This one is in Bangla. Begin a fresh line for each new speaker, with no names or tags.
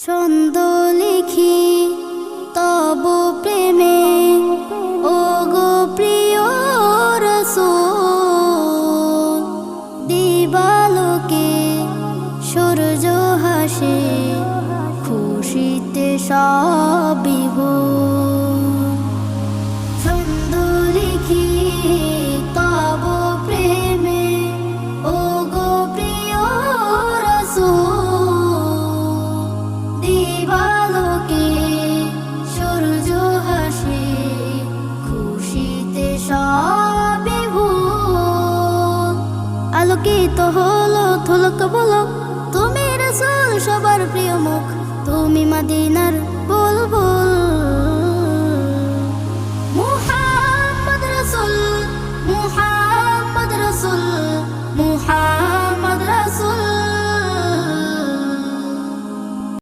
ছন্দ লিখি, তব প্রেমে। ও গো প্রিয় রসূল, দিবালোকে সূর্য হাসে, খুশিতে সব ছন্দ লিখি আলোকিত হলো থলক বলো তুমি রসুল সবার প্রিয় মুখ তুমি মাদিনার